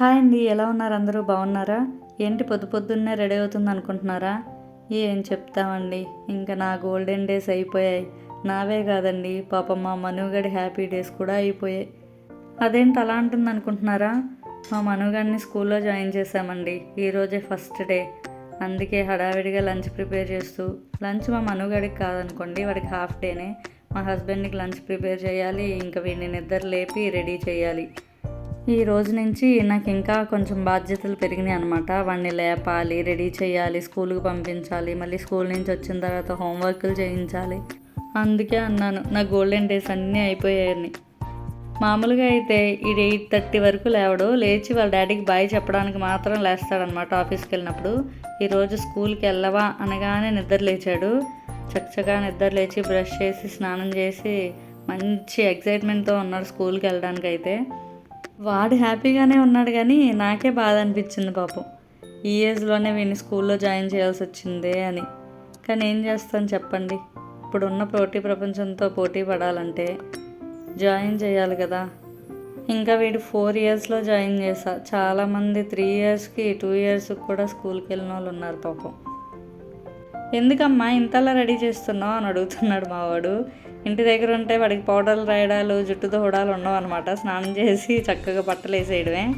Hi అండి ఎలా ఉన్నారు? అందరూ బాగున్నారా? ఏంటి పొద్దు పొద్దున్నే రెడీ అవుతుంది అనుకుంటున్నారా? ఏం చెప్తామండి ఇంకా నా గోల్డెన్ డేస్ అయిపోయాయి. నావే కాదండి పాపం మా మనుగడి హ్యాపీ డేస్ కూడా అయిపోయాయి. అదేంటి అలా అంటుంది అనుకుంటున్నారా? మా మనుగడిని స్కూల్లో జాయిన్ చేశామండి ఈరోజే ఫస్ట్ డే. అందుకే హడావిడిగా లంచ్ ప్రిపేర్ చేస్తూ లంచ్ మా మనుగడికి కాదనుకోండి వాడికి హాఫ్ డేనే. మా హస్బెండ్కి లంచ్ ప్రిపేర్ చేయాలి ఇంకా వీడిని నిద్ర లేపి రెడీ చేయాలి. ఈ రోజు నుంచి నాకు ఇంకా కొంచెం బాధ్యతలు పెరిగినాయి అనమాట వాడిని లేపాలి రెడీ చేయాలి స్కూల్కి పంపించాలి మళ్ళీ స్కూల్ నుంచి వచ్చిన తర్వాత హోంవర్క్లు చేయించాలి. అందుకే అన్నాను నా గోల్డెన్ డేస్ అన్నీ అయిపోయాయని. మామూలుగా అయితే ఈ ఎయిట్ థర్టీ వరకు లేవడు. లేచి వాళ్ళ డాడీకి బాయ్ చెప్పడానికి మాత్రం లేస్తాడనమాట ఆఫీస్కి వెళ్ళినప్పుడు. ఈరోజు స్కూల్కి వెళ్ళవా అనగానే నిద్ర లేచాడు. చక్కగా నిద్ర లేచి బ్రష్ చేసి స్నానం చేసి మంచి ఎగ్జైట్మెంట్తో ఉన్నాడు స్కూల్కి వెళ్ళడానికి అయితే వాడు హ్యాపీగానే ఉన్నాడు కానీ నాకే బాధ అనిపించింది పాపం. ఈ ఏజ్లోనే వీని స్కూల్లో జాయిన్ చేయాల్సి వచ్చిందే అని. కానీ ఏం చేస్తాను చెప్పండి. ఇప్పుడున్న పోటీ ప్రపంచంతో పోటీ పడాలంటే జాయిన్ చేయాలి కదా. ఇంకా వీడు ఫోర్ ఇయర్స్లో జాయిన్ చేశా చాలామంది త్రీ ఇయర్స్కి టూ ఇయర్స్కి కూడా స్కూల్కి వెళ్ళిన వాళ్ళు ఉన్నారు పాపం. ఎందుకమ్మా ఇంతలా రెడీ చేస్తున్నావు అని అడుగుతున్నాడు మావాడు ఇంటి దగ్గర ఉంటే వాడికి పౌడర్లు రాయడాలు జుట్టు దూడాలు ఉండవు అనమాట స్నానం చేసి చక్కగా బట్టలు వేసేయడమే.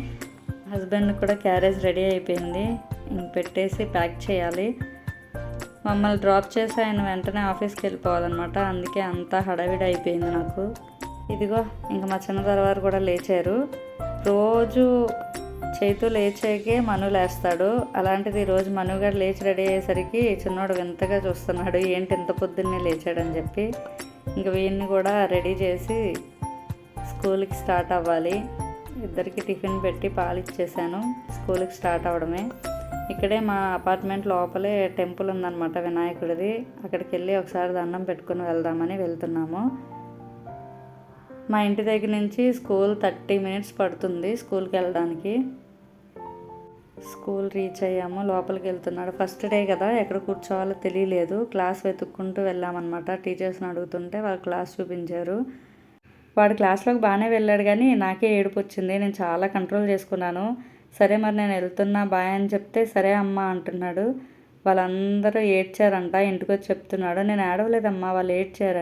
హస్బెండ్ కూడా క్యారేజ్ రెడీ అయిపోయింది. ఇంక పెట్టేసి ప్యాక్ చేయాలి. మమ్మల్ని డ్రాప్ చేసి ఆయన వెంటనే ఆఫీస్కి వెళ్ళిపోవాలన్నమాట. అందుకే అంతా హడావిడి అయిపోయింది నాకు. ఇదిగో ఇంకా మా చిన్న తర్వాత కూడా లేచారు. రోజు చేతు లేచాకే మను లేస్తాడు. అలాంటిది ఈరోజు మనుగాడు లేచి రెడీ అయ్యేసరికి చిన్నోడు వింతగా చూస్తున్నాడు. ఏంటి ఇంత పొద్దున్నే లేచాడని చెప్పి. ఇంక వీడిని కూడా రెడీ చేసి స్కూల్కి స్టార్ట్ అవ్వాలి. ఇద్దరికి టిఫిన్ పెట్టి పాలు ఇచ్చేసాను. స్కూల్కి స్టార్ట్ అవ్వడమే. ఇక్కడే మా అపార్ట్మెంట్ లోపలే టెంపుల్ ఉందన్నమాట వినాయకుడిది. అక్కడికి వెళ్ళి ఒకసారి దండం పెట్టుకుని వెళ్దామని వెళ్తున్నాము. మా ఇంటి దగ్గర నుంచి స్కూల్ థర్టీ మినిట్స్ పడుతుంది స్కూల్కి వెళ్ళడానికి. స్కూల్ రీచ్ అయ్యాము లోపలికి వెళ్తున్నాడు. ఫస్ట్ డే కదా ఎక్కడ కూర్చోవాలో తెలియలేదు. క్లాస్ వెతుక్కుంటూ వెళ్ళామన్నమాట. టీచర్స్ని అడుగుతుంటే వాళ్ళు క్లాస్ చూపించారు. వాడు క్లాస్లోకి బాగానే వెళ్ళాడు కానీ నాకే ఏడుపు వచ్చింది. నేను చాలా కంట్రోల్ చేసుకున్నాను. సరే మరి నేను వెళ్తున్నా బాయ్ అని చెప్తే సరే అమ్మ అంటున్నాడు. వాళ్ళందరూ ఏడ్చారంట ఇంటికి వచ్చి చెప్తున్నాడు. నేను ఏడవలేదమ్మా వాళ్ళు ఏడ్చారు